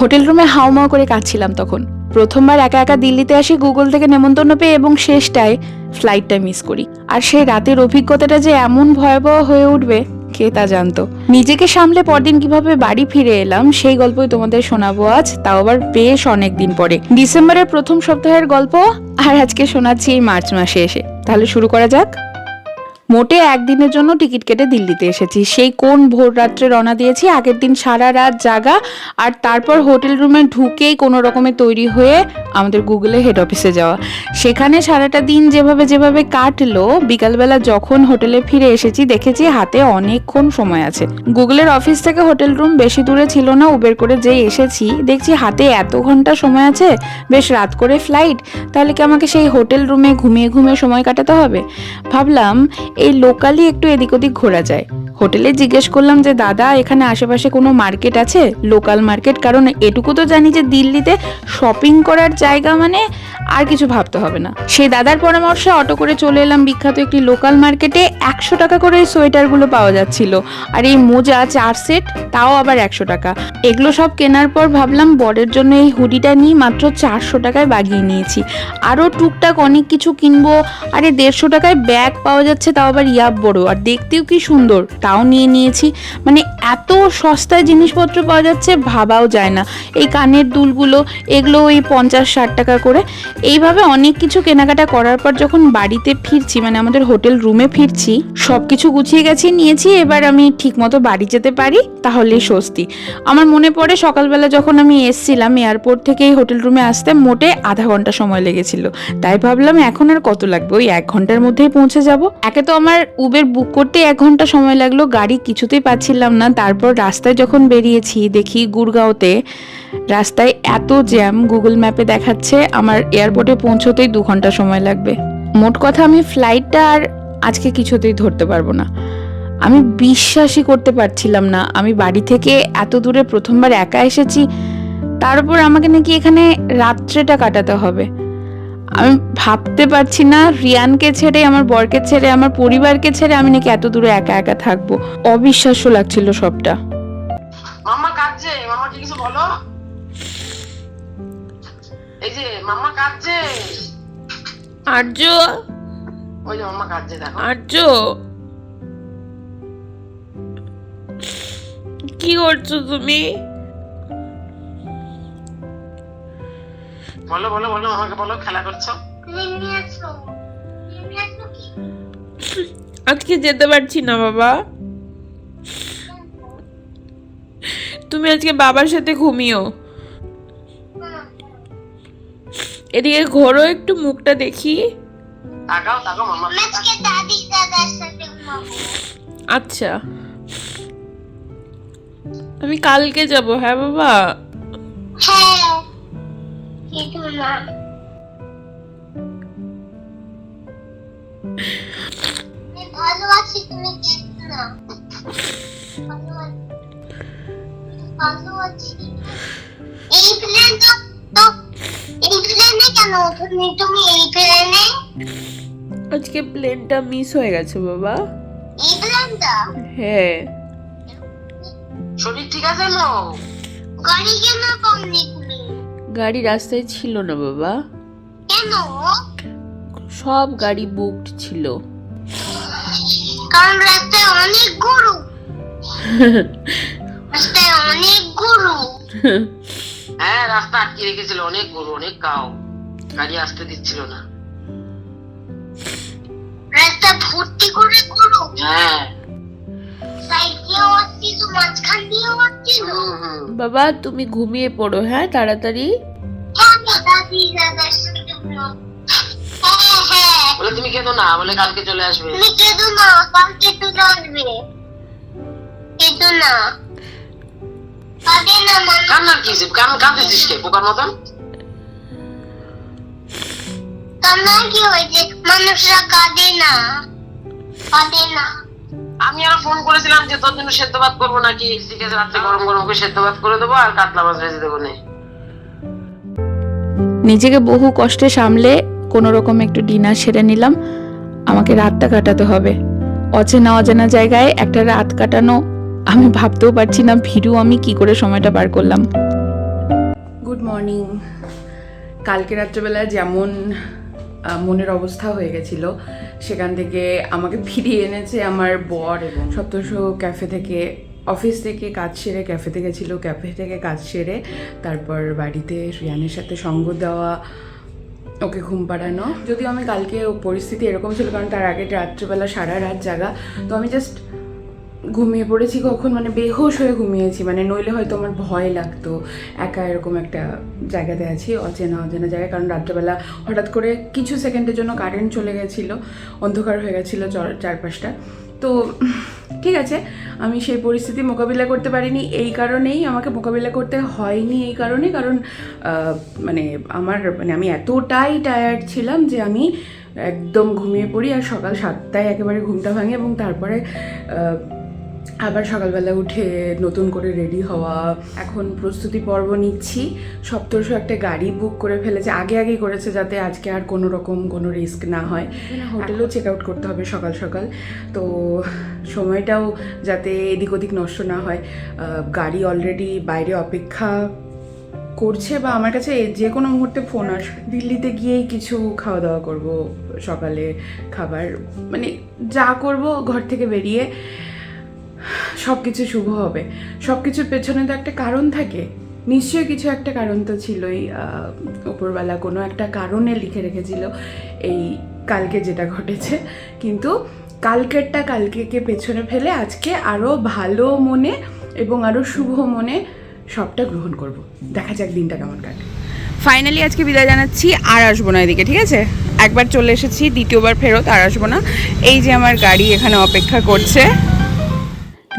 Hotel রুমে হাউমাউ করে কাঁদছিলাম তখন। প্রথমবার একা একা দিল্লিতে আসি গুগল থেকে নেমন্তন্ন পেয়ে এবং শেষটায় ফ্লাইটটা মিস করি। আর সেই রাতের অভিজ্ঞতাটা যে এমন ভয়াবহ হয়ে উঠবে, কে তা জানতো। নিজেকে সামলে পরদিন কীভাবে বাড়ি ফিরে এলাম, সেই গল্পই তোমাদের শোনাবো আজ। তাও আবার বেশ অনেক দিন পরে। ডিসেম্বরের প্রথম সপ্তাহের গল্প, আর আজকে শোনাচ্ছি এই মার্চ মাসে এসে। তাহলে শুরু করা যাক। মোটে একদিনের জন্য টিকিট কেটে দিল্লিতে এসেছি। সেই কোন ভোর রাত্রে রওনা দিয়েছি, আগের দিন সারা রাত জাগা, আর তারপর হোটেল রুমে ঢুকেই কোনো রকমে তৈরি হয়ে আমাদের গুগলে হেড অফিসে যাওয়া। সেখানে সারাটা দিন যেভাবে যেভাবে কাটলো, বিকালবেলা যখন হোটেলে ফিরে এসেছি, দেখেছি হাতে অনেকক্ষণ সময় আছে। গুগলের অফিস থেকে হোটেল রুম বেশি দূরে ছিল না, উবের করে যেই এসেছি, দেখছি হাতে এত ঘণ্টা সময় আছে, বেশ রাত করে ফ্লাইট, তাহলে কি আমাকে সেই হোটেল রুমে ঘুমিয়ে ঘুমিয়ে সময় কাটাতে হবে? ভাবলাম এই লোকালি একটু এদিক ওদিক ঘোরা যায়। হোটেলে জিজ্ঞেস করলাম যে, দাদা, এখানে আশেপাশে কোনো মার্কেট আছে? লোকাল মার্কেট কারণ এটুকু তো জানি যে দিল্লিতে শপিং করার জায়গা মানে আর কিছু ভাবতে হবে না। সেই দাদার পরামর্শে অটো করে চলে এলাম বিখ্যাত একটি লোকাল মার্কেটে একশো টাকা করে এই সোয়েটারগুলো পাওয়া যাচ্ছিল। আর এই মোজা, চার সেট, তাও আবার একশো টাকা। এগুলো সব কেনার পর ভাবলাম বরের জন্য এই হুডিটা নিয়ে মাত্র চারশো টাকায় বাগিয়ে নিয়েছি। আরও টুকটাক অনেক কিছু কিনবো। আরে দেড়শো টাকায় ব্যাগ পাওয়া যাচ্ছে, তাও আবার ইয়াব বড়। আর দেখতেও কি সুন্দর, তাও নিয়ে নিয়েছি। মানে এত সস্তায় জিনিসপত্র পাওয়া যাচ্ছে, ভাবাও যায় না। এই কানের দুলগুলো, এগুলো ওই পঞ্চাশ ষাট টাকা করে। এইভাবে অনেক কিছু কেনাকাটা করার পর যখন বাড়িতে ফিরছি মানে আমাদের হোটেল রুমে ফিরছি সব কিছু গুছিয়ে গেছি নিয়েছি, এবার আমি ঠিকমতো বাড়ি যেতে পারি, তাহলেই স্বস্তি। আমার মনে পড়ে সকালবেলা যখন আমি এসছিলাম এয়ারপোর্ট থেকে এই হোটেল রুমে আসতে, মোটে আধা ঘণ্টা সময় লেগেছিল। তাই ভাবলাম এখন আর কত লাগবে? ওই এক ঘণ্টার মধ্যেই পৌঁছে যাব। একে তো আমার উবের বুক করতে এক ঘণ্টা সময় লাগল, গাড়ি কিছুতেই পাচ্ছিলাম না। তারপর রাস্তায় যখন বেরিয়েছি, দেখি গুড়গাঁওতে রাস্তায় এত জ্যাম গুগল ম্যাপে দেখাচ্ছে, আমার এয়ারপোর্টে পৌঁছতেই দু ঘণ্টা সময় লাগবে। মোট কথা আমি ফ্লাইটটা আর আজকে কিছুতেই ধরতে পারব না। আমি বিশ্বাসই করতে পারছিলাম না। আমি বাড়ি থেকে এত দূরে প্রথমবার একা এসেছি, তার উপর আমাকে নাকি এখানে রাত্রেটা কাটাতে হবে। আমি ভাবতে পারছি না রিয়ানকে ছেড়ে, আমার বরকে ছেড়ে, আমার পরিবারকে ছেড়ে আমি নাকি এত দূরে একা একা থাকব। অবিশ্বাস্য লাগছিল সবটা। মাম্মা কাঁদছে। কিছু বলো। এই যে মাম্মা কাঁদছে। আর্য ওই যে মাম্মা কাঁদছে দেখো। আর্য কি করছ তুমি? বলো বলো বলো আমাকে বলো খেলা করছ? আজকে যেতে পারছি না বাবা। তুমি আজকে বাবার সাথে ঘুমিও। এদিকে ঘোরো একটু মুখটা দেখি। আচ্ছা। আমি কালকে যাব হ্যাঁ বাবা? হ্যাঁ কিন্তু ভালো আছি। তুমি তুমি এই প্লেনে আজকে প্লেনটা মিস হয়ে গেছে বাবা। এই প্লেনটা হ্যাঁ। শরীর ঠিক আছে মো গাড়ি কেন পাওনি তুমি? গাড়ি রাস্তায় ছিল না বাবা। কেন? সব গাড়ি বুকড ছিল। কারণ রাস্তায় অনেক গরু। রাস্তায় অনেক গরু। হ্যাঁ রাস্তা আটকে রেখেছিল অনেক গরু অনেক কাউ। গাড়ি আসতে দিচ্ছিল না। রাস্তা ভর্তি করে গরু হ্যাঁ। বাবা তুমি ঘুমিয়ে পড়ো হ্যাঁ তাড়াতাড়ি? হ্যাঁ। হ্যাঁ হ্যাঁ। বলে তুমি কেঁদো না বলে কালকে চলে আসবে। তুমি কেঁদো না কালকে চলে আসবে। কেঁদো না। কাঁদে না মানুষ কান্নার কি কান কাঁদতেছিস কে পোকার মতন? কান্নার কি হয়েছে? মানুষরা কাঁদে না। কাঁদে না। আমি আর ফোন করেছিলাম যে তোর জন্য সেদ্ধ ভাত করব নাকি? ঠিক আছে রাত্রে গরম গরম করে সেদ্ধ ভাত করে দেবো আর কাতলা মাছ ভেজে দেবো নে। নিজেকে বহু কষ্টে সামলে কোনো রকম একটু ডিনার সেরে নিলাম। আমাকে রাতটা কাটাতে হবে। অচেনা অজানা জায়গায় একটা রাত কাটানো আমি ভাবতেও পারছি না ভিড়ু আমি কি করে সময়টা পার করলাম। গুড মর্নিং কালকে রাত্রেবেলা যেমন মনের অবস্থা হয়ে গেছিল। সেখান থেকে আমাকে ফিরিয়ে এনেছে আমার বর এবং সপ্তশ ক্যাফে থেকে অফিস থেকে কাজ সেরে ক্যাফেতে গেছিল ক্যাফে থেকে কাজ সেরে তারপর বাড়িতে রিয়ানের সাথে সঙ্গ দেওয়া ওকে ঘুম পাড়ানো। যদিও আমি কালকে পরিস্থিতি এরকম ছিল কারণ তার আগে রাত্রিবেলা সারা রাত জাগা। তো আমি জাস্ট ঘুমিয়ে পড়েছি কখন? মানে বেহোশ হয়ে ঘুমিয়েছি। মানে নইলে হয়তো আমার ভয় লাগতো। একা এরকম একটা জায়গাতে আছি, অচেনা অচেনা জায়গায়। কারণ রাত্রেবেলা হঠাৎ করে কিছু সেকেন্ডের জন্য কারেন্ট চলে গেছিল। অন্ধকার হয়ে গেছিল চর- চারপাশটা। তো ঠিক আছে, আমি সেই পরিস্থিতি মোকাবিলা করতে পারিনি। এই কারণেই আমাকে মোকাবিলা করতে হয়নি এই কারণে। কারণ মানে আমার মানে আমি এতটাই টায়ার্ড ছিলাম যে আমি একদম ঘুমিয়ে পড়ি আর সকাল সাতটায় একেবারে ঘুমটা ভাঙে এবং তারপরে আবার সকালবেলা উঠে নতুন করে রেডি হওয়া। এখন প্রস্তুতি পর্ব নিচ্ছি। সপ্তর্ষ একটা গাড়ি বুক করে ফেলেছে। আগে আগেই করেছে যাতে আজকে আর কোনো রকম কোনো রিস্ক না হয়। হোটেলেও চেক আউট করতে হবে সকাল সকাল। তো সময়টাও যাতে এদিক ওদিক নষ্ট না হয়। গাড়ি অলরেডি বাইরে অপেক্ষা করছে বা আমার কাছে যে কোনো মুহূর্তে ফোন আস দিল্লিতে গিয়েই কিছু খাওয়া দাওয়া করব সকালে খাবার। মানে যা করব ঘর থেকে বেরিয়ে সব কিছু শুভ হবে। সব কিছুর পেছনে তো একটা কারণ থাকে। নিশ্চয়ই কিছু একটা কারণ তো ছিলই উপরবেলা কোনো একটা কারণে লিখে রেখেছিল এই কালকে যেটা ঘটেছে। কিন্তু কালকেরটা কালকেকে পেছনে ফেলে আজকে আরও ভালো মনে এবং আরও শুভ মনে সবটা গ্রহণ করব। দেখা যাক দিনটা কেমন কাটে। ফাইনালি আজকে বিদায় জানাচ্ছি, আর আসব না এদিকে, ঠিক আছে? একবার চলে এসেছি, দ্বিতীয়বার ফেরত, আর আসব না। এই যে আমার গাড়ি এখানে অপেক্ষা করছে।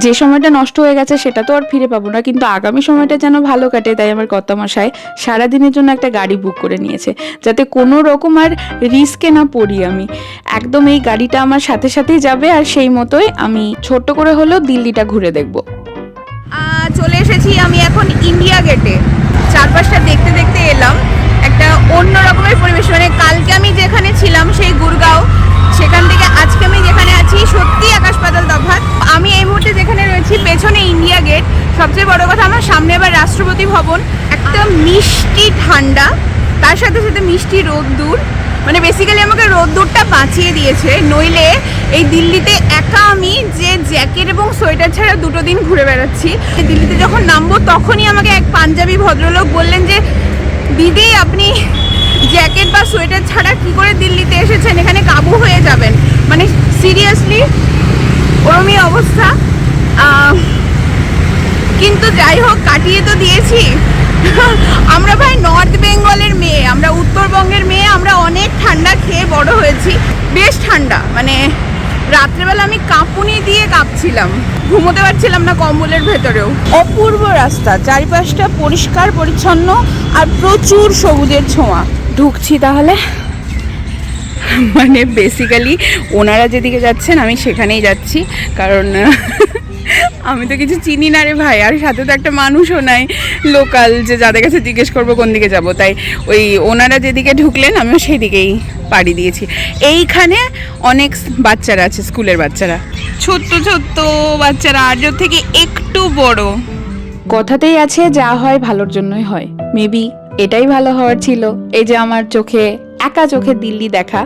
যে সময়টা নষ্ট হয়ে গেছে সেটা তো আর ফিরে পাবো না, কিন্তু আগামী সময়টা যেন ভালো কাটে তাই আমার কর্তামশাই সারাদিনের জন্য একটা গাড়ি বুক করে নিয়েছে, যাতে কোনো রকম আর রিস্কে না পড়ি আমি। একদম এই গাড়িটা আমার সাথে সাথেই যাবে আর সেই মতোই আমি ছোট্ট করে হলেও দিল্লিটা ঘুরে দেখব। চলে এসেছি আমি এখন ইন্ডিয়া গেটে। চারপাশটা দেখতে দেখতে এলাম। একটা অন্য রকমের পরিবেশ মানে কালকে আমি যেখানে ছিলাম সেই গুরগাঁও সবচেয়ে বড় কথা আমার সামনে আবার রাষ্ট্রপতি ভবন, একটা মিষ্টি ঠান্ডা, তার সাথে সাথে মিষ্টি রোদ্দুর। মানে বেসিক্যালি আমাকে রোদ্দুরটা বাঁচিয়ে দিয়েছে, নইলে এই দিল্লিতে একা আমি যে জ্যাকেট এবং সোয়েটার ছাড়া দুটো দিন ঘুরে বেড়াচ্ছি দিল্লিতে যখন নামবো তখনই আমাকে এক পাঞ্জাবি ভদ্রলোক বললেন যে, দিদি, আপনি জ্যাকেট বা সোয়েটার ছাড়া কি করে দিল্লিতে এসেছেন? এখানে কাবু হয়ে যাবেন। মানে সিরিয়াসলি ওরমই অবস্থা। কিন্তু যাই হোক, কাটিয়ে তো দিয়েছি। আমরা ভাই নর্থ বেঙ্গলের মেয়ে, আমরা উত্তরবঙ্গের মেয়ে, আমরা অনেক ঠান্ডা খেয়ে বড় হয়েছি। বেশ ঠান্ডা মানে রাত্রেবেলা আমি কাঁপুনি দিয়ে কাঁপছিলাম। ঘুমোতে পারছিলাম না কম্বলের ভেতরেও। অপূর্ব রাস্তা, চারিপাশটা পরিষ্কার, পরিচ্ছন্ন আর প্রচুর সবুজের ছোঁয়া। ঢুকছি তাহলে। মানে বেসিক্যালি ওনারা যেদিকে যাচ্ছেন, আমি সেখানেই যাচ্ছি। কারণ আমি তো কিছু চিনি না রে ভাই, আর সাথে তো একটা মানুষও নাই লোকাল যে যাদের কাছে জিজ্ঞেস করব কোন দিকে যাব। তাই ওই ওনারা যেদিকে ঢুকলেন, আমিও সেই দিকেই পাড়ি দিয়েছি। এইখানে অনেক বাচ্চারা আছে, স্কুলের বাচ্চারা। ছোট্ট ছোট্ট বাচ্চারা আর্য থেকে একটু বড়। কথাতেই আছে, যা হয় ভালোর জন্যই হয়। মেবি এটাই ভালো হওয়ার ছিল। এই যে আমার চোখে, একা চোখে দিল্লি দেখা।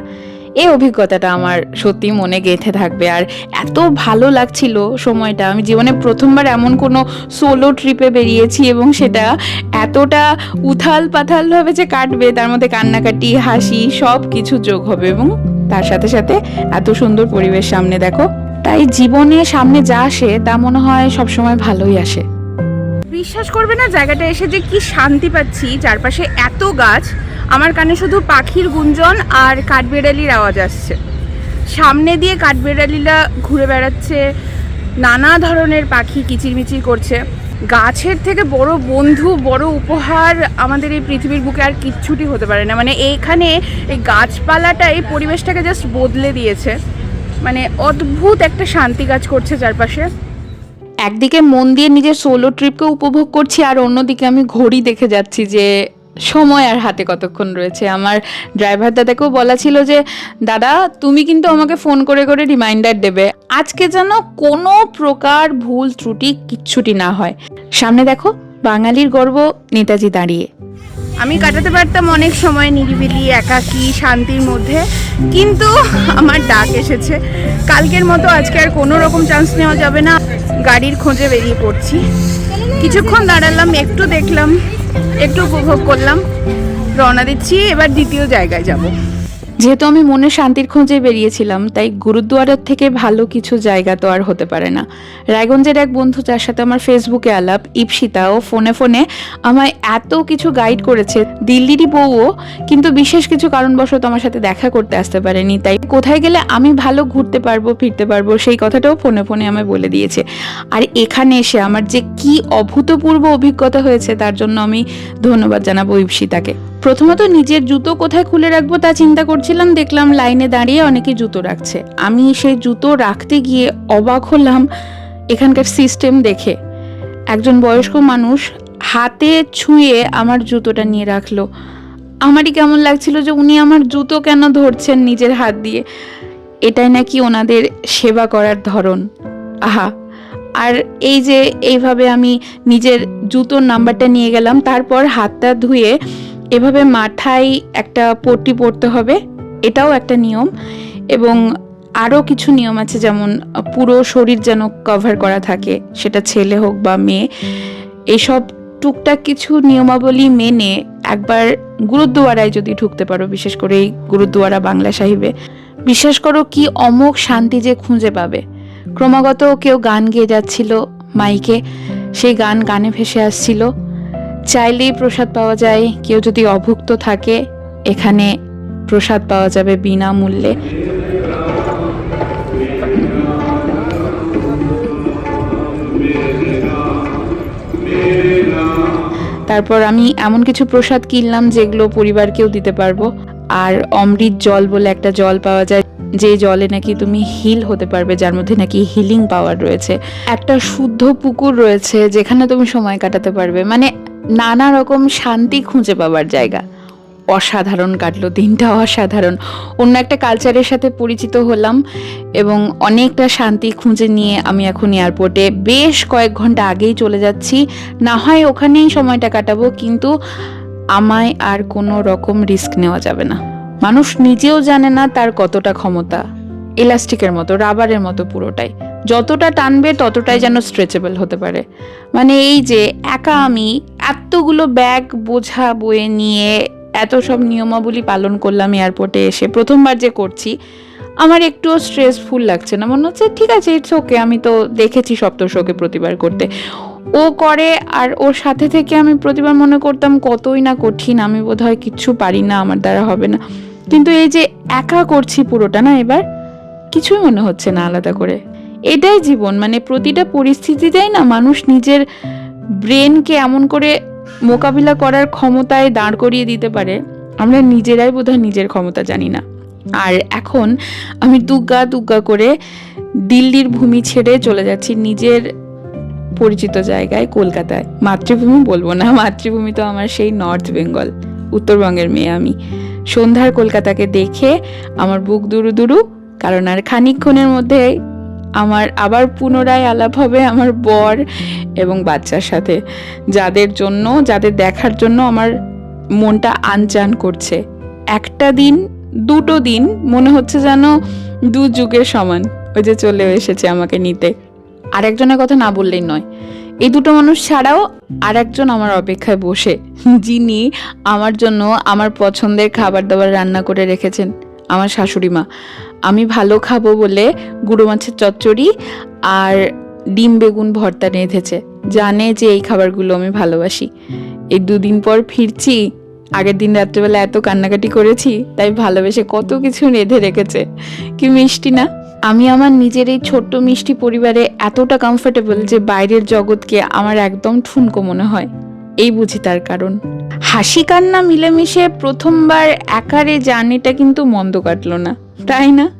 এই অভিজ্ঞতাটা আমার সত্যি মনে গেঁথে থাকবে। আর এত ভালো লাগছিল সময়টা। আমি জীবনে প্রথমবার এমন কোনো সোলো ট্রিপে বেরিয়েছি এবং সেটা এতটা উথাল পাথালভাবে যে কাটবে, তার মধ্যে কান্নাকাটি, হাসি সব কিছু যোগ হবে এবং তার সাথে সাথে এত সুন্দর পরিবেশ সামনে, দেখো। তাই জীবনে সামনে যা আসে, তা মনে হয় সবসময় ভালোই আসে। বিশ্বাস করবে না জায়গাটা এসে যে কি শান্তি পাচ্ছি, চারপাশে এত গাছ, আমার কানে শুধু পাখির গুঞ্জন আর কাঠবেড়ালির আওয়াজ আসছে। সামনে দিয়ে কাঠবেড়ালিরা ঘুরে বেড়াচ্ছে, নানা ধরনের পাখি কিচিরমিচির করছে। গাছের থেকে বড় বন্ধু, বড় উপহার আমাদের এই পৃথিবীর বুকে আর কিচ্ছুটি হতে পারে না। মানে এইখানে এই গাছপালাটা, এই পরিবেশটাকে জাস্ট বদলে দিয়েছে। মানে অদ্ভুত একটা শান্তি কাজ করছে চারপাশে। একদিকে মন দিয়ে নিজের সোলো ট্রিপকে উপভোগ করছি, আর অন্যদিকে আমি ঘড়ি দেখে যাচ্ছি যে সময় আর হাতে কতক্ষণ রয়েছে। আমার ড্রাইভার দাদাকেও বলা ছিল যে, দাদা, তুমি কিন্তু আমাকে ফোন করে করে রিমাইন্ডার দেবে। আজকে যেন কোনো প্রকার ভুল, ত্রুটি কিচ্ছুটি না হয়। সামনে দেখো, বাঙালির গর্ব, নেতাজি দাঁড়িয়ে। আমি কাটাতে পারতাম অনেক সময় নিরিবিলি, একাকি, শান্তির মধ্যে। কিন্তু আমার ডাক এসেছে। কালকের মতো আজকে আর কোনো রকম চান্স নেওয়া যাবে না। গাড়ির খোঁজে বেরিয়ে পড়ছি। কিছুক্ষণ দাঁড়ালাম, একটু দেখলাম, একটু উপভোগ করলাম। রওনা দিচ্ছি, এবার দ্বিতীয় জায়গায় যাব। যেহেতু আমি মনে শান্তির খোঁজে বেরিয়েছিলাম, তাই গুরুদুয়ারের থেকে ভালো কিছু জায়গা তো আর হতে পারে না। রায়গঞ্জের এক বন্ধু যার সাথে আমার ফেসবুকে আলাপ, ইপসিতা, ও ফোনে ফোনে আমায় এত কিছু গাইড করেছে, দিল্লিরই বউও, কিন্তু বিশেষ কিছু কারণবশত আমার সাথে দেখা করতে আসতে পারেনি, তাই কোথায় গেলে আমি ভালো ঘুরতে পারব, ফিরতে পারব, সেই কথাটাও ফোনে ফোনে আমায় বলে দিয়েছে। আর এখানে এসে আমার যে কি অভূতপূর্ব অভিজ্ঞতা হয়েছে, তার জন্য আমি ধন্যবাদ জানাব ইপসিতাকে। প্রথমত নিজের জুতো কোথায় খুলে রাখব তা চিন্তা করছিলাম, দেখলাম লাইনে দাঁড়িয়ে অনেকে জুতো রাখছে। আমি সেই জুতো রাখতে গিয়ে অবাক হলাম এখানকার সিস্টেম দেখে। একজন বয়স্ক মানুষ হাতে ছুঁয়ে আমার জুতোটা নিয়ে রাখল। আমারই কেমন লাগছিল যে উনি আমার জুতো কেন ধরছেন নিজের হাত দিয়ে। এটাই নাকি ওনাদের সেবা করার ধরন। আহা, আর এই যে এইভাবে আমি নিজের জুতোর নাম্বারটা নিয়ে গেলাম, তারপর হাতটা ধুয়ে এভাবে মাথায় একটা পট্টি পরতে হবে, এটাও একটা নিয়ম এবং আরও কিছু নিয়ম আছে যেমন পুরো শরীর যেন কভার করা থাকে, সেটা ছেলে হোক বা মেয়ে এইসব টুকটাক কিছু নিয়মাবলী মেনে একবার গুরুদ্বারায় যদি ঢুকতে পারো, বিশেষ করে এই গুরুদ্বারা বাংলা সাহিবে, বিশ্বাস করো কি অমোঘ শান্তি যে খুঁজে পাবে। ক্রমাগত কেউ গান গেয়ে যাচ্ছিল মাইকে, সেই গান গানে ভেসে আসছিল। চাইলেই প্রসাদ পাওয়া যায়। কেউ যদি অভুক্ত থাকে, এখানে প্রসাদ পাওয়া যাবে বিনামূল্যে। তারপর আমি এমন কিছু প্রসাদ কিনলাম যেগুলো পরিবারকেও দিতে পারব। আর অমৃত জল বলে একটা জল পাওয়া যায়। যে জলে নাকি তুমি হিল হতে পারবে, যার মধ্যে নাকি হিলিং পাওয়ার রয়েছে। একটা শুদ্ধ পুকুর রয়েছে যেখানে তুমি সময় কাটাতে পারবে। মানে নানা রকম শান্তি খুঁজে পাওয়ার জায়গা। অসাধারণ কাটলো দিনটা, অসাধারণ। অন্য একটা কালচারের সাথে পরিচিত হলাম এবং অনেকটা শান্তি খুঁজে নিয়ে আমি এখন এয়ারপোর্টে বেশ কয়েক ঘণ্টা আগেই চলে যাচ্ছি। না হয় ওখানেই সময়টা কাটাবো, কিন্তু আমায় আর কোনো রকম রিস্ক নেওয়া যাবে না। মানুষ নিজেও জানে না তার কতটা ক্ষমতা। ইলাস্টিকের মতো, রাবারের মতো পুরোটাই। যতটা টানবে ততটাই যেন স্ট্রেচেবল হতে পারে। মানে এই যে একা আমি এতগুলো ব্যাগ বোঝা বয়ে নিয়ে এত সব নিয়মাবলী পালন করলাম এয়ারপোর্টে এসে, প্রথমবার যে করছি, আমার একটুও স্ট্রেসফুল লাগছে না। মনে হচ্ছে, ঠিক আছে ইটস ওকে আমি তো দেখেছি সপ্তশোকে প্রতিবার করতে। ও করে আর ওর সাথে থেকে আমি প্রতিবার মনে করতাম কতই না কঠিন, আমি বোধহয় কিচ্ছু পারি না, আমার দ্বারা হবে না। কিন্তু এই যে একা করছি পুরোটা না এবার, কিছুই মনে হচ্ছে না আলাদা করে। এটাই জীবন মানে প্রতিটা পরিস্থিতিতেই না মানুষ নিজের ব্রেনকে এমন করে মোকাবিলা করার ক্ষমতায় দাঁড় করিয়ে দিতে পারে, আমরা নিজেরাই বোধহয় নিজের ক্ষমতা জানি না। আর এখন আমি দুগ্গা দুগ্গা করে দিল্লির ভূমি ছেড়ে চলে যাচ্ছি নিজের পরিচিত জায়গায় কলকাতায়। মাতৃভূমি বলব না, মাতৃভূমি তো আমার সেই নর্থ বেঙ্গল উত্তরবঙ্গের মেয়ে আমি। সন্ধ্যার কলকাতাকে দেখে আমার বুক দুরু দুরু, কারণ আর খানিকক্ষণের মধ্যে আমার আবার পুনরায় আলাপ হবে আমার বর এবং বাচ্চার সাথে। যাদের জন্য, যাদের দেখার জন্য আমার মনটা আনচান করছে। একটা দিন, দুটো দিন, মনে হচ্ছে যেন দু যুগের সমান। ওই যে চলে এসেছে আমাকে নিতে। আরেকজনের কথা না বললেই নয়। এই দুটো মানুষ ছাড়াও আর একজন আমার অপেক্ষায় বসে, যিনি আমার জন্য আমার পছন্দের খাবার দাবার রান্না করে রেখেছেন, আমার শাশুড়ি মা। আমি ভালো খাব বলে গুঁড়ো মাছের চচ্চড়ি আর ডিম বেগুন ভর্তা নেঁধেছে জানে যে এই খাবারগুলো আমি ভালোবাসি। এই দুদিন পর ফিরছি, আগের দিন রাত্রেবেলা এত কান্নাকাটি করেছি, তাই ভালোবেসে কত কিছু রেঁধে রেখেছে। কি মিষ্টি না? আমি আমার নিজের এই ছোট্ট মিষ্টি পরিবারে এতটা কমফোর্টেবল যে বাইরের জগৎকে আমার একদম ঠুনকো মনে হয়। এই বুঝি তার কারণ। হাসি কান্না মিলেমিশে প্রথমবার একারে জার্নিটা কিন্তু মন্দ কাটলো না। তাই না?